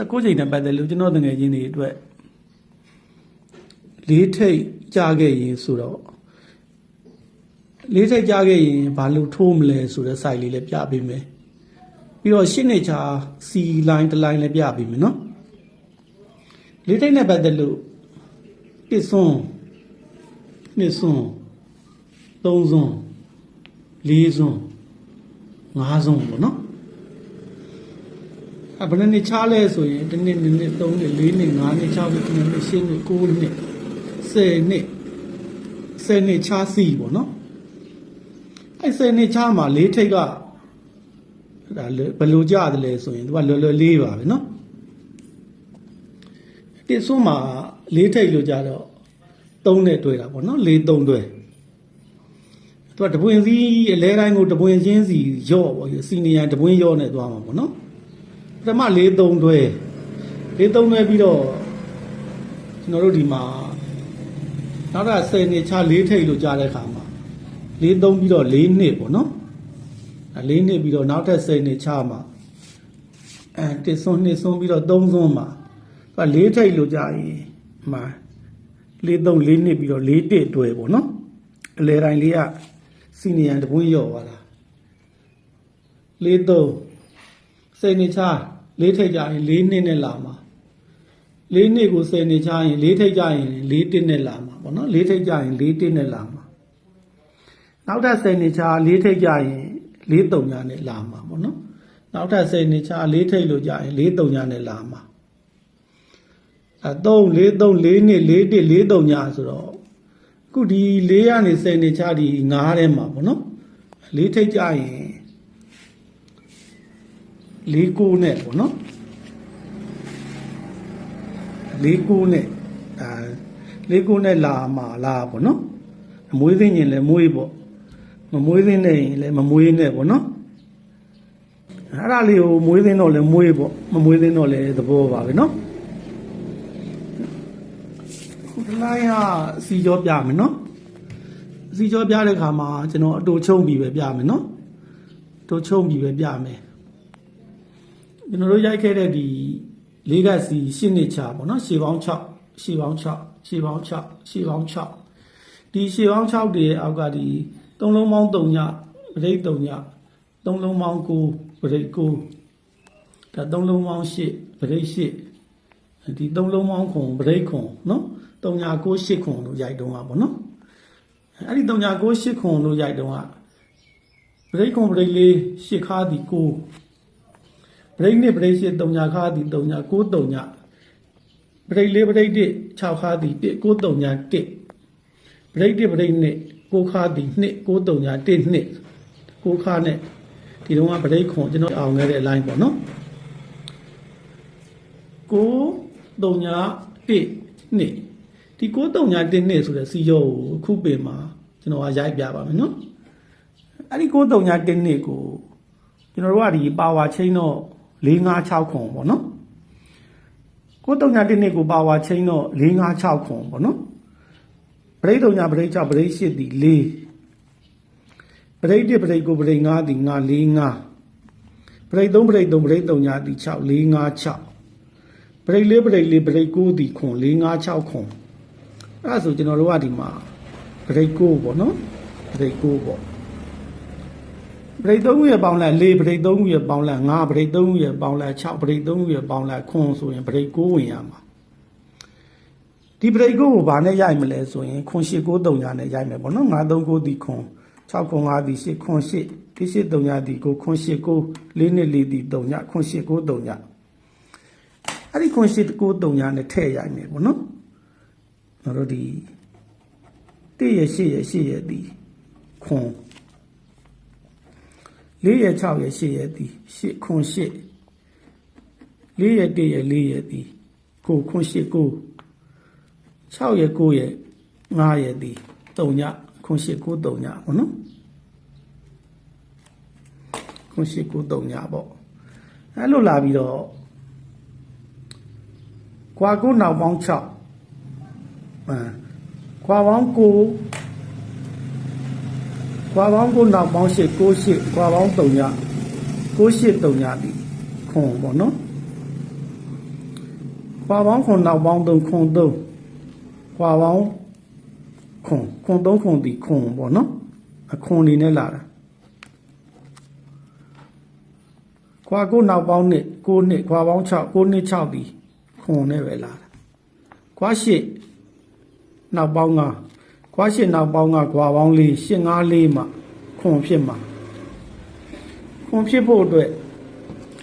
16ချိန်နဲ့ပတ်သက်လို့ကျွန်တော်တငယ်ချင်းတွေအတွက်လေးထိတ်ကြားခဲ့ရင်ဆိုတော့လေးထိတ်ကြားခဲ့ရင်ဘာလို့ထိုးမလဲဆိုတဲ့ site လေးလည်းပြပေးမယ်ပြီးတော့ရှင်းနေချာ C line တစ် line လည်းပြပေးမယ်နော်လေးထိတ်နဲ့ပတ်သက်လို့တစ်စွန်းနှစ်စွန်းသုံးစွန်းလေးစွန်းငါးစွန်းပေါ့နော် အဘယ်နှစ်ချားလဲဆိုရင်တစ်နှစ်နှစ်နှစ်သုံးနှစ်လေးနှစ်ငါးနှစ်၆နှစ်၇နှစ်၈နှစ်၉နှစ်၁၀နှစ်၁၀နှစ်ချားစီပေါ့နော်အဲ၁၀နှစ်ချားမှာလေးထိတ်ကဒါဘယ်လိုကြတယ်လဲဆိုရင်သူကလွယ်လွယ်လေးပါပဲနော်တစ်စွန်းမှာလေးထိတ်လို့ကြတော့၃နဲ့တွေ့တာပေါ့နော်၄၃တွေ့သူကတပွင့်စီအလဲတိုင်းကိုတပွင့်ချင်းစီရော့ပေါ့စီနီယာတပွင့်ရော့နဲ့သွားမှာပေါ့နော် ပထမ၄၃တွဲ၄၃တွဲပြီးတော့ကျွန်တော်တို့ဒီမှာနောက်တော့10နှစ်ချ၄ထိပ်လို့ကြားတဲ့ခါမှာ၄၃ပြီးတော့၄နှစ်ပေါ့နော်၄နှစ်ပြီးတော့နောက်ထပ်10နှစ်ချမှာအဲတစ်စွန်းနှစ်စွန်းပြီးတော့၃စွန်းမှာသူက၄ထိပ်လို့ကြားရင်မှာ၄၃၄နှစ်ပြီးတော့၄တစ်တွဲပေါ့နော်အလဲတိုင်းလေးကစီနီယန်တပွင့်ရော့သွားတာ၄၃ ဆယ်နှစ်ချလေးထိတ်ကြရင်၄နှစ်နဲ့လာမှာ၄နှစ်ကိုဆယ်နှစ်ချရင်၄ထိတ်ကြရင်၄တစ်နဲ့လာမှာပေါ့နော်၄ထိတ်ကြရင်၄တစ်နဲ့လာမှာနောက်ထပ်ဆယ်နှစ်ချ၄ထိတ်ကြရင်၄သုံးညနဲ့လာမှာပေါ့နော်နောက်ထပ်ဆယ်နှစ်ချ၄ထိတ်လို့ကြရင်၄သုံးညနဲ့လာမှာအဲ3 4 3 4နှစ်4တစ်4သုံးညဆိုတော့အခုဒီ၄ရနေဆယ်နှစ်ချဒီ9ထဲမှာပေါ့နော်၄ထိတ်ကြရင် လေးကိုနဲ့ပေါ့နော်လေးကိုနဲ့အာလေးကိုနဲ့လာမှာလာပေါ့နော်မမွေးသိရင်လည်းမွေးပေါ့မမွေးသိနေရင်လည်းမမွေးနဲ့ပေါ့နော်အဲ့ဒါလေးကိုမွေးသိတော့လည်းမွေးပေါ့မမွေးသိတော့လည်းသဘောပါပဲနော်ခုတလိုင်းဟာစီကြောပြမယ်နော်စီကြောပြတဲ့ခါမှာကျွန်တော်အတူချုံပြီးပဲပြမယ်နော်အတူချုံပြီးပဲပြမယ် ကျွန်တော်တို့ရိုက်ခဲ့တဲ့ဒီလေးကစီရှစ်နှစ်ချပေါ့နော်ရှေပေါင်း6ရှေပေါင်း6ရှေပေါင်း6ရှေပေါင်း6ဒီရှေပေါင်း6တွေရဲ့အောက်ကဒီသုံးလုံးပေါင်း3ညပရိတ်3ညသုံးလုံးပေါင်း9ပရိတ်9ဒါသုံးလုံးပေါင်း8ပရိတ်8ဒီသုံးလုံးပေါင်းခွန်ပရိတ်ခွန်နော်3ည9 8ခွန်လို့ရိုက်တုံးอ่ะပေါ့နော်အဲ့ဒီ3ည9 8ခွန်လို့ရိုက်တုံးอ่ะပရိတ်ခွန်ပရိတ်လေး8ခါဒီ9 ပရိတ်နှစ်ပရိတ်ရှိ3ညာခါသည်3ညာ9 3ညာပရိတ်လေးပရိတ်တစ်6ခါသည်1 9 3ညာ1ပရိတ်တစ်ပရိတ်နှစ်9ခါသည်2 9 3ညာ1နှစ်9ခါနဲ့ဒီတော့ကပရိတ်ခွန်ကျွန်တော်အောင်ခဲ့တဲ့အလိုင်းပေါ့နော်9 3ညာ1နှစ်ဒီ9 3ညာ1နှစ်ဆိုတဲ့စီရောကိုအခုပင်မှာကျွန်တော်ကရိုက်ပြပါမယ်နော်အဲ့ဒီ9 3ညာ1နှစ်ကိုကျွန်တော်တို့ကဒီပါဝါချင်းတော့ 4 5 6ခွန်ပေါ့နော်ကိုတုံညာတစ်နှစ်ကိုပါဝါချင်းတော့4 5 6ခွန်ပေါ့နော်ပရိတ်တုံညာပရိတ်6ပရိတ်8ဒီ4ပရိတ်1ပရိတ်9ပရိတ်5ဒီ5 4 5ပရိတ်3ပရိတ်3ပရိတ်တုံညာဒီ6 4 5 6ပရိတ်4ပရိတ်4ပရိတ်9ဒီခွန်4 5 6ခွန်အဲ့ဒါဆိုကျွန်တော်တို့ကဒီမှာပရိတ်9ပေါ့နော်ပရိတ်9ပေါ့ ပရိတ်3ခုရဲ့ပေါင်းလိုက်4ပရိတ်3ခုရဲ့ပေါင်းလိုက်5ပရိတ်3ခုရဲ့ပေါင်းလိုက်6ပရိတ်3ခုရဲ့ပေါင်းလိုက်ခွန်ဆိုရင်ပရိတ်9ဝင်ရမှာဒီပရိတ်9ကိုဘာနဲ့ရိုက်မလဲဆိုရင်ခွန်8 9 3ညာနဲ့ရိုက်မယ်ပေါ့နော်5 3 9ဒီခွန်6ခွန်5ဒီ8ခွန်8ဒီ8 3ညာဒီကိုခွန်8 9 4နှစ်4ဒီ3ညာခွန်8 9 3ညာအဲ့ဒီခွန်8 9 3ညာနဲ့ထည့်ရိုက်မယ်ပေါ့နော်ကျွန်တော်တို့ဒီ1ရဲ့8ရဲ့8ရဲ့ဒီခွန် 4ရဲ့6ရဲ့8ရဲ့ဒီ8ခွန်8 4ရဲ့1ရဲ့4ရဲ့ဒီကိုခွန်8ကို6ရဲ့9ရဲ့5ရဲ့ဒီ3ညခွန်8 9 3ညပေါ့နော်ခွန်8 9 3ညပေါ့အဲ့လိုလာပြီးတော့ခွာကိုနောက်ပေါင်း6အဲခွာပေါင်း9 ခွာပေါင်းကိုနောက်ပေါင်း8 9 8ခွာပေါင်း3ည9 8 3ညပြီခွန်ပေါ့နော်ခွာပေါင်းခွန်နောက်ပေါင်းသုံးခွန်သုံးခွာပေါင်းခွန်ခွန်သုံးခွန်ဒီခွန်ပေါ့နော်အခွန်နေနဲ့လာတာခွာကိုနောက်ပေါင်းနှစ်ကိုနှစ်ခွာပေါင်း6ကိုနှစ်6ဒီခွန်နဲ့ပဲလာတာခွာရှစ်နောက်ပေါင်းက ခွာရှစ်နောက်ပေါင်းကခွာပေါင်းလေးရှစ်၅လေးမှခွန်ဖြစ်မှာခွန်ဖြစ်ဖို့အတွက်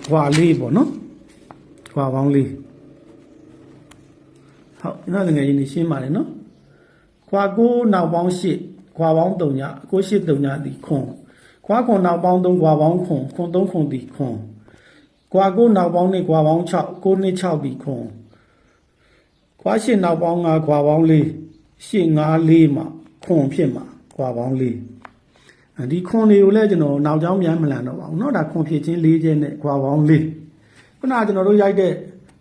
ခွာလေးပေါ့နော်ခွာပေါင်းလေးဟုတ်အဲ့တော့ငယ်ချင်းနေရှင်းပါတယ်နော်ခွာကိုနောက်ပေါင်း၈ခွာပေါင်း3ညကို၈3ညဒီခွန်ခွာခွန်နောက်ပေါင်း3ခွာပေါင်းခွန်ခွန်3ခွန်ဒီခွန်ခွာကိုနောက်ပေါင်း2ခွာပေါင်း6ကို2 6ဒီခွန်ခွာ၈နောက်ပေါင်း5ခွာပေါင်း4 8 5 4မှာခွန်ဖြစ်မှာခွာပေါင်း4ဒီခွန်တွေကိုလည်းကျွန်တော်နောက်ကြောင်းမြန်မလန်တော့ပါဘူးเนาะဒါခွန်ဖြစ်ချင်း၄ချက်နဲ့ခွာပေါင်း4ခုနကကျွန်တော်တို့ရိုက်တဲ့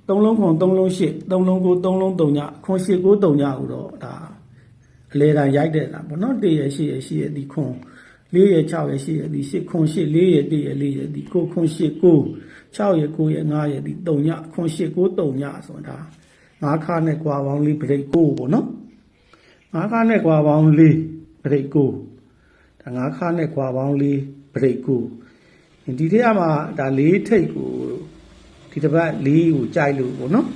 သုံးလုံးခွန်သုံးလုံးရှစ်သုံးလုံးကိုသုံးလုံးတုံညခွန်ရှစ်ကိုတုံညဟူတော့ဒါအလဲတန်ရိုက်တဲ့တာပေါ့နော်1ရယ်8ရယ်8ရယ်ဒီခွန်4ရယ်6ရယ်8ရယ်ဒီ8ခွန်8 4ရယ်1ရယ်4ရယ်ဒီကိုခွန်8 9 6ရယ်9ရယ်5ရယ်ဒီတုံညခွန်8ကိုတုံညဆိုတာငါးခါနဲ့ကွာပေါင်းလေးပြိတ်ကိုပေါ့နော် ငါးခါနဲ့ကွာပေါင်းလေးပြိတ်ကိုဒါငါးခါနဲ့ကွာပေါင်းလေးပြိတ်ကိုဒီထဲမှာဒါလေးထိတ်ကိုဒီတစ်ပတ်၄ကိုကြိုက်လို့ပေါ့နော်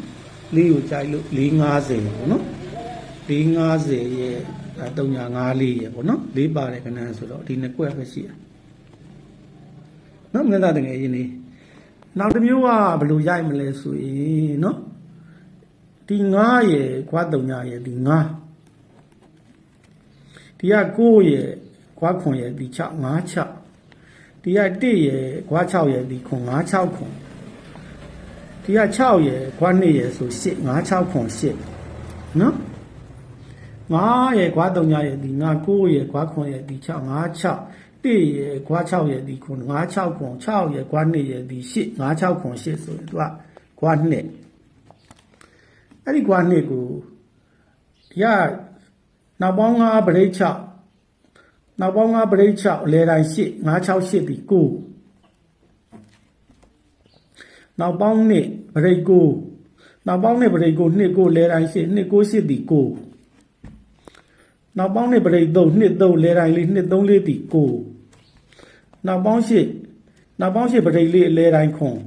၄ကိုကြိုက်လို့450ပေါ့နော်450ရဲ့အဲ354ရဲ့ပေါ့နော်၄ပါတယ်ခဏဆိုတော့ဒီနှစ်ကွက်ပဲရှိတာနော်ငါသားတကယ်ရင်းနေနောက်တစ်မျိုးကဘယ်လိုရိုက်မလဲဆိုရင်နော်ဒီ9ရဲ့ခွာ3ညရဲ့ဒီ9 ဒီက9ရဲ့ခွာ9ရဲ့ဒီ6 5 6ဒီက1ရဲ့ခွာ6ရဲ့ဒီခွန်5 6ခွန်ဒီက6ရယ်ခွာ2ရယ်ဆို8 5 6ခွန်8နော်9ရယ်ခွာ3ရယ်ဒီ9 9ရယ်ခွာ9ရယ်ဒီ6 5 6 1ရယ်ခွာ6ရယ်ဒီခွန်5 6ခွန်6ရယ်ခွာ2ရယ်ဒီ8 5 6ခွန်8ဆိုရင်သူကခွာ2အဲ့ဒီခွာ2ကိုဒီက နောက်ပေါင်း9ပရိတ်6နောက်ပေါင်း9ပရိတ်6အလဲတိုင်း8 5 6 8ဒီ9နောက်ပေါင်းနှစ်ဗရိတ်ကိုနောက်ပေါင်းနှစ်ဗရိတ်ကိုနှစ်ကိုလဲတိုင်းရှိနှစ်ကိုရှိသည်ကိုနောက်ပေါင်းနှစ်ဗရိတ်သုံးနှစ်သုံးလဲတိုင်းလေးနှစ်သုံးလေးသည်ကိုနောက်ပေါင်းရှိနောက်ပေါင်းရှိဗရိတ်လေးလဲတိုင်းခွန်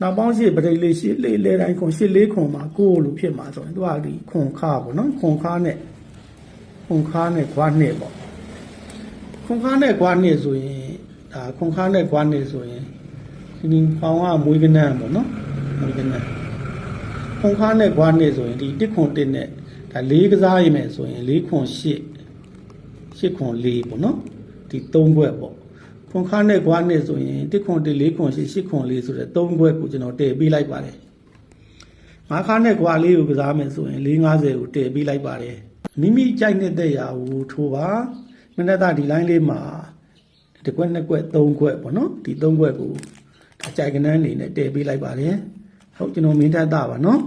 နောက်ပေါင်းရှိဗရိတ်လေးရှိလေးလဲတိုင်းခွန်ရှိလေးခွန်မှာကိုလို့ဖြစ်မှာဆိုရင်သူကဒီခွန်ခါပေါ့နော်ခွန်ခါနဲ့ ခွန်ခါနဲ့ခွားနှစ်ပေါ့ခွန်ခါနဲ့ခွားနှစ်ဆိုရင်ဒါခွန်ခါနဲ့ခွားနှစ်ဆိုရင်ဒီပေါင်ကမွေးကနန်းပေါ့နော်မွေးကနန်းခွန်ခါနဲ့ကွာနဲ့ဆိုရင်ဒီတစ်ခွန်တစ်နဲ့ဒါလေးကစားရမယ်ဆိုရင်လေးခွန်ရှစ်ရှစ်ခွန်လေးပေါ့နော်ဒီသုံးဘွဲ့ပေါ့ခွန်ခါနဲ့ကွာနဲ့ဆိုရင်တစ်ခွန်တစ်လေးခွန်ရှစ်ရှစ်ခွန်လေးဆိုတဲ့သုံးဘွဲ့ကိုကျွန်တော်တည်ပေးလိုက်ပါတယ်ငါးခါနဲ့ကွာလေးကိုကစားမယ်ဆိုရင်450ကိုတည်ပေးလိုက်ပါတယ် မိမိကြိုက်တဲ့ရာကိုထိုးပါမနေ့ကဒီ line လေးမှာတစ်ခွက်နှစ်ခွက်သုံးခွက်ပေါ့နော်ဒီသုံးခွက်ကိုအကြိုက်ကနန်းအနေနဲ့တည်ပေးလိုက်ပါတယ်ဟုတ်ကျွန်တော်မင်းထက်တာပါနော်